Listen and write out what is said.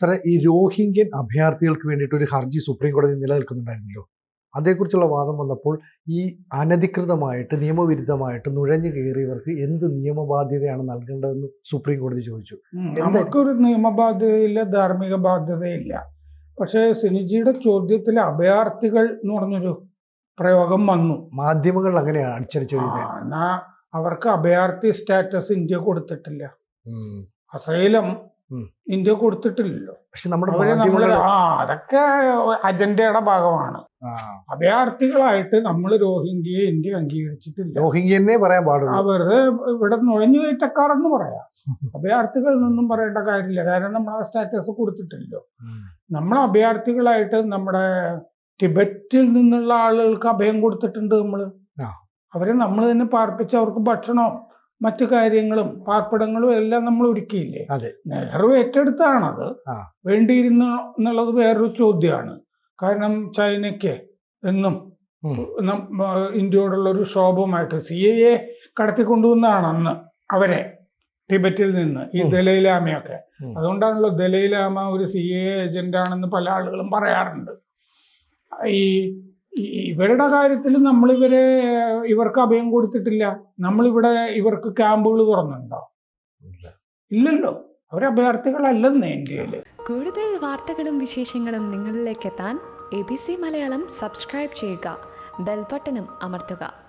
സാറേ ഈ രോഹിംഗ്യൻ അഭയാർത്ഥികൾക്ക് വേണ്ടിയിട്ട് ഒരു ഹർജി സുപ്രീം കോടതി നിലനിൽക്കുന്നുണ്ടായിരുന്നല്ലോ. അതേക്കുറിച്ചുള്ള വാദം വന്നപ്പോൾ ഈ അനധികൃതമായിട്ട് നിയമവിരുദ്ധമായിട്ട് നുഴഞ്ഞു കയറിയവർക്ക് എന്ത് നിയമബാധ്യതയാണ് നൽകേണ്ടതെന്ന് സുപ്രീം കോടതി ചോദിച്ചു. നമുക്കൊരു നിയമബാധ്യതയില്ല ധാർമ്മിക ബാധ്യതയില്ല. പക്ഷേ സിനിജിയുടെ ചോദ്യത്തിൽ അഭയാർത്ഥികൾ എന്ന് പറഞ്ഞൊരു പ്രയോഗം വന്നു. മാധ്യമങ്ങൾ അങ്ങനെയാണ് അടിച്ചടിച്ചത് എന്നാ അവർക്ക് അഭയാർത്ഥി സ്റ്റാറ്റസ് ഇന്ത്യ കൊടുത്തിട്ടില്ല. അസൈലം. ഇന്ത്യ കൊടുത്തിട്ടില്ലല്ലോ. പക്ഷെ നമ്മുടെ അതൊക്കെ അജണ്ടയുടെ ഭാഗമാണ്. അഭയാർത്ഥികളായിട്ട് നമ്മൾ രോഹിംഗ്യയെ ഇന്ത്യ അംഗീകരിച്ചിട്ടില്ല. രോഹിംഗ്യന്നേ പറയാൻ പാടില്ല വെറുതെ ഇവിടെ നുഴഞ്ഞു കയറ്റക്കാരെന്ന് പറയാം. അഭയാർത്ഥികൾ എന്നൊന്നും പറയേണ്ട കാര്യമില്ല. കാരണം നമ്മൾ ആ സ്റ്റാറ്റസ് കൊടുത്തിട്ടില്ലല്ലോ നമ്മൾ അഭയാർത്ഥികളായിട്ട് നമ്മുടെ ടിബറ്റിൽ നിന്നുള്ള ആളുകൾക്ക് അഭയം കൊടുത്തിട്ടുണ്ട് നമ്മൾ അവരെ നമ്മൾ തന്നെ പാർപ്പിച്ച് അവർക്ക് ഭക്ഷണവും മറ്റു കാര്യങ്ങളും പാർപ്പിടങ്ങളും എല്ലാം നമ്മൾ ഒരുക്കിയില്ലേ? അതെ. നെഹ്റു ഏറ്റെടുത്താണത്. വേണ്ടിയിരുന്നു എന്നുള്ളത് വേറൊരു ചോദ്യമാണ്. കാരണം ചൈനയ്ക്ക് എന്നും ഇന്ത്യയോടുള്ള ഒരു ക്ഷോഭമായിട്ട് സി എ എ കടത്തിക്കൊണ്ടുവന്നതാണ് അന്ന് അവരെ ടിബറ്റിൽ നിന്ന് ഈ. ദലൈലാമയൊക്കെ. അതുകൊണ്ടാണല്ലോ ദലൈലാമ ഒരു സി എ ഏജന്റ് ആണെന്ന് പല ആളുകളും പറയാറുണ്ട്. ഈ- ഇവരുടെ കാര്യത്തിൽ നമ്മളിവരെ ഇവർക്ക് അഭയം കൊടുത്തിട്ടില്ല. നമ്മളിവിടെ ഇവർക്ക് ക്യാമ്പുകൾ തുറന്നുണ്ടോ ഇല്ലല്ലോ. അവർ അഭയാർത്ഥികളല്ലെന്ന് ഇന്ത്യയിൽ കൂടുതൽ വാർത്തകളും വിശേഷങ്ങളും നിങ്ങളിലേക്ക് എത്താൻ A B C Malayalam subscribe ചെയ്യുക. ബെൽബട്ടനും അമർത്തുക.